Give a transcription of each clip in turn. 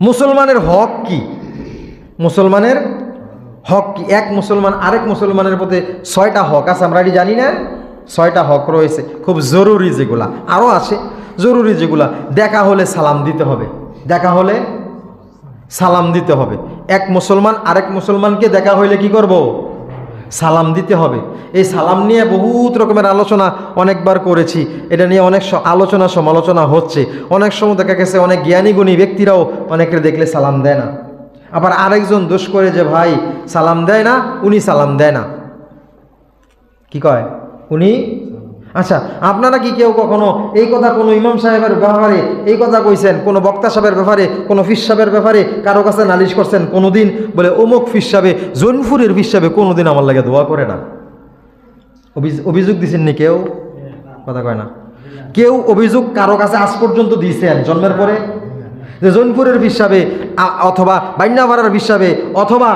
মুসলমানের হক কি? মুসলমানের হক কি? এক মুসলমান, আরেক মুসলমানের প্রতি ছয়টা হক আছে, আমরা এটি জানি না? ছয়টা হক রয়েছে। খুব জরুরি যেগুলা আরও আছে। জরুরি যেগুলা, দেখা হলে সালাম দিতে হবে। দেখা হলে সালাম দিতে হবে। এক মুসলমান, আরেক মুসলমানকে দেখা হইলে কি করব? সালাম দিতে হবে। এই সালাম নিয়ে বহুত রকমের আলোচনা অনেকবার করেছি। এটা নিয়ে অনেক আলোচনা সমালোচনা হচ্ছে। অনেক সময় দেখা গেছে অনেক জ্ঞানীগুণী ব্যক্তিরাও অনেকের দেখলে সালাম দেয় না। আবার আরেকজন দোষ করে যে, ভাই, সালাম দেয় না, উনি সালাম দেয় না। কি কয়? উনি আচ্ছা আপনারা কি কেউ কখনো এই কথা কোনো ইমাম সাহেবের ব্যাপারে, এই কথা কইছেন? কোনো বক্তা সাহেবের ব্যাপারে, কোনো ফিস সাহেবের ব্যাপারে কারও কাছে নালিশ করছেন কোনো দিন বলে, অমুক ফিস সাহেবে, জৈনপুরের ফিস সাহেবে কোনো দিন আমার লাগে দোয়া করে না। অভিযোগ দিছেন নি কেউ? কথা কয় না। কেউ অভিযোগ কারও কাছে আজ পর্যন্ত দিয়েছেন জন্মের পরে? যে জৈনপুরের হিসাবে অথবা বাইন্যাপাড়ার হিসাবে অথবা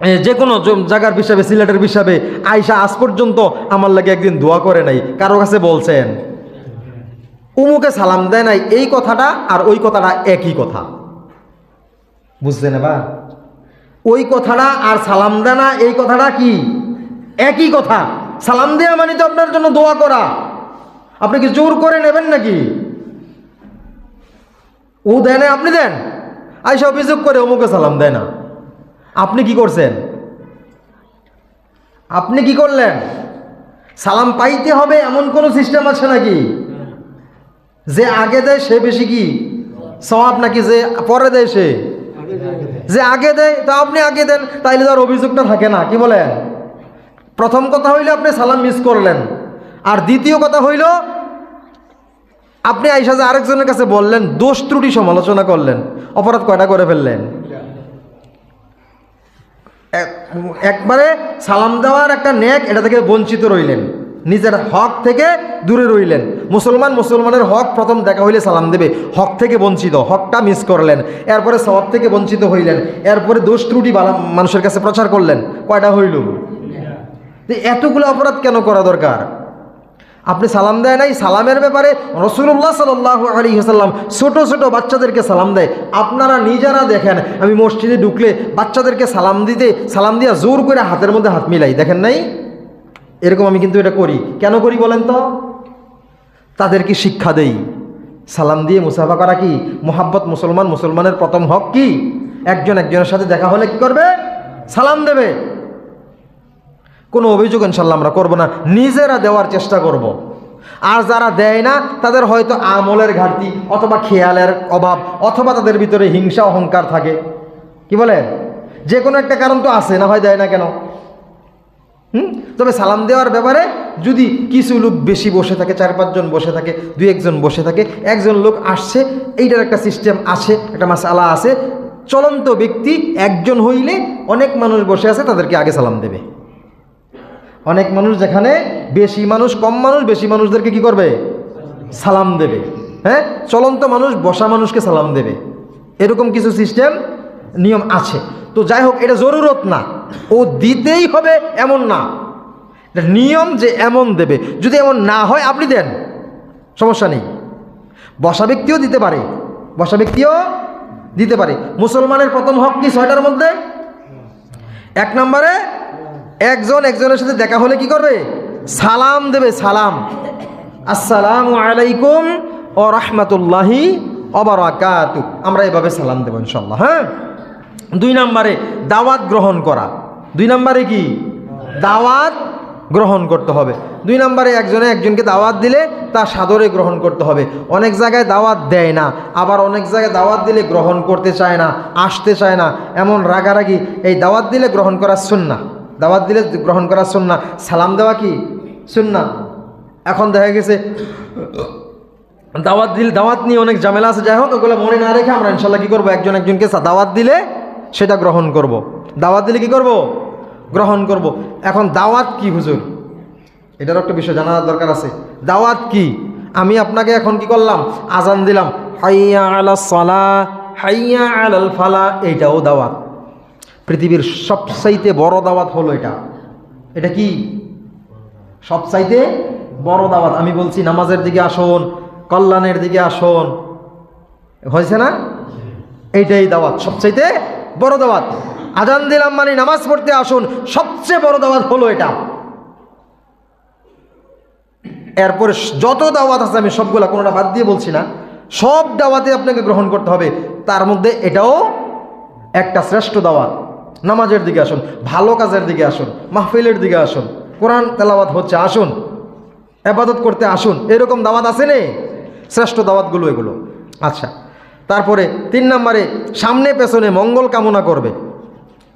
যে কোনো জায়গার হিসাবে সিলেটের হিসাবে আয়সা আজ পর্যন্ত আমার লাগে একদিন দোয়া করে নাই। কারও কাছে বলছেন, উমুকে সালাম দেয় নাই, এই কথাটা আর ওই কথাটা একই কথা। বুঝছেন এবার? ওই কথাটা আর সালাম দেয় না, এই কথাটা কি? একই কথা। সালাম দেয়া মানে তো আপনার জন্য দোয়া করা। আপনি কি জোর করে নেবেন নাকি? ও দেয় না আপনি দেন। আইসা অভিযোগ করে অমুকে সালাম দেয় না। আপনি কি করছেন? আপনি কি করলেন? সালাম পাইতে হবে এমন কোনো সিস্টেম আছে নাকি? যে আগে দেয় সে বেশি কি? সওয়াব নাকি যে পরে দেয় সে? যে আগে দেয়, তা আপনি আগে দেন, তাইলে তার অভিযোগটা থাকে না, কি বলেন? প্রথম কথা হইলে আপনি সালাম মিস করলেন। আর দ্বিতীয় কথা হইল, আপনি আইসা যে আরেকজনের কাছে বললেন, দোষ ত্রুটি সমালোচনা করলেন, অপরাধ কয়টা করে ফেললেন? একবারে সালাম দেওয়ার একটা নেক এটা থেকে বঞ্চিত রইলেন। নিজের হক থেকে দূরে রইলেন। মুসলমান মুসলমানের হক প্রথম দেখা হইলে সালাম দেবে। হক থেকে বঞ্চিত হকটা মিস করলেন। এরপরে সব থেকে বঞ্চিত হইলেন। এরপরে দোষ ত্রুটি মানুষের কাছে প্রচার করলেন। কয়টা হইল? তো এতগুলো অপরাধ কেন করা দরকার? আপনি সালাম দেয় নাই? সালামের ব্যাপারে রসুল্লাহ সাল্লাহ আলী হাসাল্লাম ছোট ছোট বাচ্চাদেরকে সালাম দেয়। আপনারা নিজেরা দেখেন, আমি মসজিদে ঢুকলে বাচ্চাদেরকে সালাম দিতে, সালাম দিয়া জোর করে হাতের মধ্যে হাত মিলাই। দেখেন নাই? এরকম আমি কিন্তু এটা করি। কেন করি বলেন তো? তাদেরকে শিক্ষা দেই। সালাম দিয়ে মুসাফা করা কি? মোহাব্বত মুসলমান, মুসলমানের প্রথম হক কি? একজন একজনের সাথে দেখা হলে কি করবে? সালাম দেবে। কোনো অভিযোগ ইনশাল্লাহ আমরা করব না, নিজেরা দেওয়ার চেষ্টা করব। আর যারা দেয় না, তাদের হয়তো আমলের ঘাটতি অথবা খেয়ালের অভাব অথবা তাদের ভিতরে হিংসা, অহংকার থাকে। কি বলে? যে কোনো একটা কারণ তো আছে, না হয় দেয় না কেন? হুম? তবে সালাম দেওয়ার ব্যাপারে যদি কিছু লোক বেশি বসে থাকে, চার পাঁচজন বসে থাকে, দুই একজন বসে থাকে, একজন লোক আসছে, এইটার একটা সিস্টেম আছে, একটা মাসালা আছে, চলন্ত ব্যক্তি একজন হইলে অনেক মানুষ বসে আছে, তাদেরকে আগে সালাম দেবে। অনেক মানুষ যেখানে বেশি মানুষ, কম মানুষ, বেশি মানুষদেরকে কি করবে? সালাম দেবে। হ্যাঁ? চলন্ত মানুষ, বসা মানুষকে সালাম দেবে। এরকম কিছু সিস্টেম নিয়ম আছে। তো যাই হোক, এটা জরুরত না। ও দিতেই হবে এমন না। নিয়ম যে এমন দেবে। যদি এমন না হয়, আপনি দেন। সমস্যা নেই। বসা ব্যক্তিও দিতে পারে। বসা ব্যক্তিও দিতে পারে। মুসলমানের প্রথম হক কি ছয়টার মধ্যে? এক নম্বরে একজন একজনের সাথে দেখা হলে কি করবে? সালাম দেবে, সালাম। আসসালামু আলাইকুম ও রহমতুল্লাহি অবরাকাতু আমরা এভাবে সালাম দেবো ইনশাল্লাহ হ্যাঁ? দুই নম্বরে, দাওয়াত গ্রহণ করা। দুই নম্বরে কি? দাওয়াত গ্রহণ করতে হবে। দুই নম্বরে, একজনে একজনকে দাওয়াত দিলে তা সাদরে গ্রহণ করতে হবে। অনেক জায়গায় দাওয়াত দেয় না, আবার অনেক জায়গায় দাওয়াত দিলে গ্রহণ করতে চায় না, আসতে চায় না। এমন রাগারাগি, এই দাওয়াত দিলে গ্রহণ করা শুননা দাওয়াত দিলে গ্রহণ করা শুননা সালাম দেওয়া কি? শুননা এখন দেখা গেছে, দাওয়াত দিলে দাওয়াত নিয়ে অনেক ঝামেলা আছে। যাই হোক, ওগুলো মনে না রেখে আমরা ইনশাল্লাহ কী করব? একজন একজনকে দাওয়াত দিলে সেটা গ্রহণ করব। দাওয়াত দিলে কি করব? গ্রহণ করব। এখন দাওয়াত কি, হুজুর? এটার একটা বিষয় জানার দরকার আছে। দাওয়াত কি? আমি আপনাকে এখন কি করলাম? আজান দিলাম। হাইয়া আলা সলা হাইয়া আলাল ফালা এইটাও দাওয়াত। পৃথিবীর সবচাইতে বড় দাওয়াত হলো এটা। এটা কি? সবচাইতে বড় দাওয়াত। আমি বলছি, নামাজের দিকে আসুন, কল্যাণের দিকে আসুন। হয়েছে না? এইটাই দাওয়াত, সবচাইতে বড় দাওয়াত। আজান দিলাম মানে নামাজ পড়তে আসুন, সবচেয়ে বড় দাওয়াত হলো এটা। এরপরে যত দাওয়াত আছে, আমি সবগুলা কোনোটা বাদ দিয়ে বলছি না। সব দাওয়াতে আপনাকে গ্রহণ করতে হবে। তার মধ্যে এটাও একটা শ্রেষ্ঠ দাওয়াত। নামাজের দিকে আসুন, ভালো কাজের দিকে আসুন, মাহফিলের দিকে আসুন, কোরআন তেলাওয়াত হচ্ছে আসুন আবাদত করতে আসুন, এরকম দাওয়াত আছে নে? শ্রেষ্ঠ দাওয়াতগুলো এগুলো। আচ্ছা তারপরে তিন নম্বরে, সামনে পেছনে মঙ্গল কামনা করবে।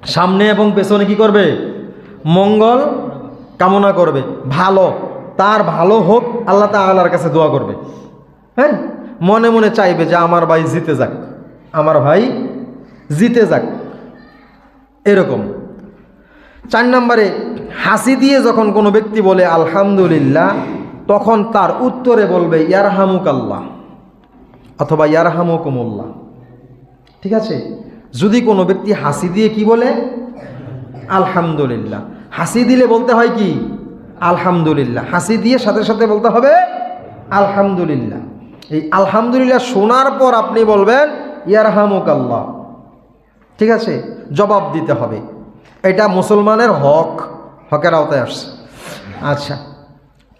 সামনে এবং পেছনে কি করবে? মঙ্গল কামনা করবে। ভালো, তার ভালো হোক, আল্লাহ তাআলার কাছে দোয়া করবে। হ্যাঁ? মনে মনে চাইবে যে আমার ভাই জিতে যাক, আমার ভাই জিতে যাক। এরকম। চার নম্বরে, হাসি দিয়ে যখন কোনো ব্যক্তি বলে, আলহামদুলিল্লাহ তখন তার উত্তরে বলবে ইয়ারহামুক আল্লাহ অথবা, ইয়ারহামুকুমুল্লাহ ঠিক আছে? যদি কোনো ব্যক্তি হাসি দিয়ে কি বলে? আলহামদুলিল্লাহ হাসি দিলে বলতে হয় কি? আলহামদুলিল্লাহ হাসি দিয়ে সাথে সাথে বলতে হবে, আলহামদুলিল্লাহ এই আলহামদুলিল্লাহ শোনার পর আপনি বলবেন ইয়ারহামুক আল্লাহ ঠিক আছে? জবাব দিতে হবে। এটা মুসলমানের হক। হকের আওতায় আসছে। আচ্ছা।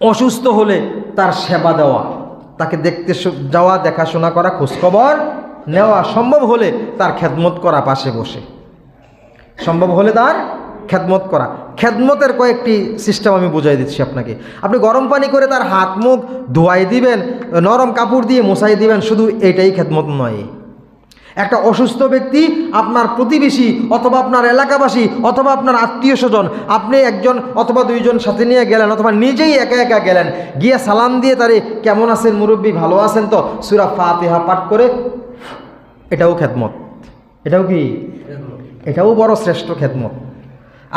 অসুস্থ হলে তার সেবা দেওয়া, তাকে দেখতে যাওয়া, দেখাশোনা করা, খোঁজখবর নেওয়া সম্ভব হলে তার খেদমত করা পাশে বসে। সম্ভব হলে তার খেদমত করা। খেদমতের কয়েকটি সিস্টেম আমি বুঝাই দিচ্ছি আপনাকে। আপনি গরম পানি করে তার হাত মুখ ধোয়াই দিবেন, নরম কাপড় দিয়ে মশাই দিবেন, শুধু এটাই খেদমত নয়। একটা অসুস্থ ব্যক্তি আপনার প্রতিবেশী অথবা আপনার এলাকাবাসী অথবা আপনার আত্মীয় স্বজন, আপনি একজন অথবা দুইজন সাথে নিয়ে গেলেন অথবা নিজেই একা একা গেলেন, গিয়ে সালাম দিয়ে তারে, কেমন আছেন মুরব্বী? ভালো আছেন তো? সুরা ফাতেহা পাঠ করে, এটাও খেদমত। এটাও কি? এটাও বড় শ্রেষ্ঠ খেদমত।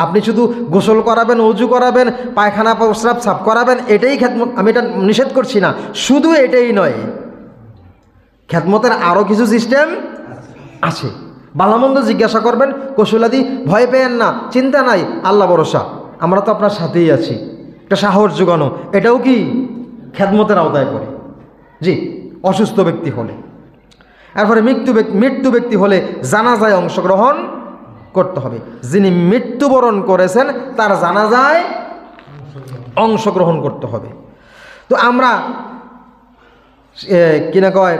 আপনি শুধু গোসল করাবেন অজু করাবেন, পায়খানা, প্রস্রাব, সাফ করাবেন, এটাই খেদমত। আমি এটা নিষেধ করছি না। শুধু এটাই নয়, খেদমতের আরও কিছু সিস্টেম আছে। ভালোমন্দ জিজ্ঞাসা করবেন, কৌশলাদি, ভয় পেয়েন না, চিন্তা নাই, আল্লাহ ভরসা। আমরা তো আপনার সাথেই আছি। একটা সাহস যোগানো এটাও কি খেদমতের আওতায় পড়ে? জি, অসুস্থ ব্যক্তি হলে। এরপরে মৃত্যু মৃত্যু ব্যক্তি হলে জানাজায় অংশগ্রহণ করতে হবে। যিনি মৃত্যুবরণ করেছেন, তার জানাজায় অংশগ্রহণ করতে হবে। তো আমরা কিনা কয়?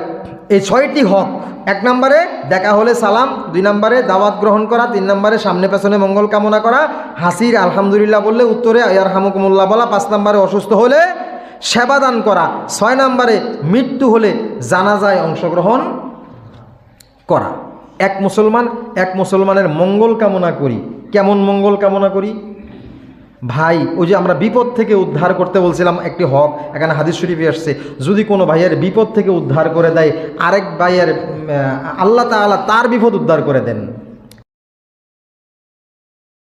এই ছয়টি হক, এক নম্বরে দেখা হলে সালাম, দুই নম্বরে দাওয়াত গ্রহণ করা, তিন নম্বরে সামনে পেছনে মঙ্গল কামনা করা, হাসির আলহামদুলিল্লাহ বললে উত্তরে আয়ার হামুকুমুল্লাহ বলা, পাঁচ নম্বরে অসুস্থ হলে সেবা দান করা, ছয় নম্বরে মৃত্যু হলে জানাজায় অংশগ্রহণ করা। এক মুসলমান, এক মুসলমানের মঙ্গল কামনা করি। কেমন মঙ্গল কামনা করি? ভাই, ওই যে আমরা বিপদ থেকে উদ্ধার করতে বলছিলাম একটি হক, এখানে হাদিস শরীফে আসছে, যদি কোনো ভাইয়ের বিপদ থেকে উদ্ধার করে দেয়, আরেক ভাইয়ের আল্লাহ তাআলা তার বিপদ উদ্ধার করে দেন।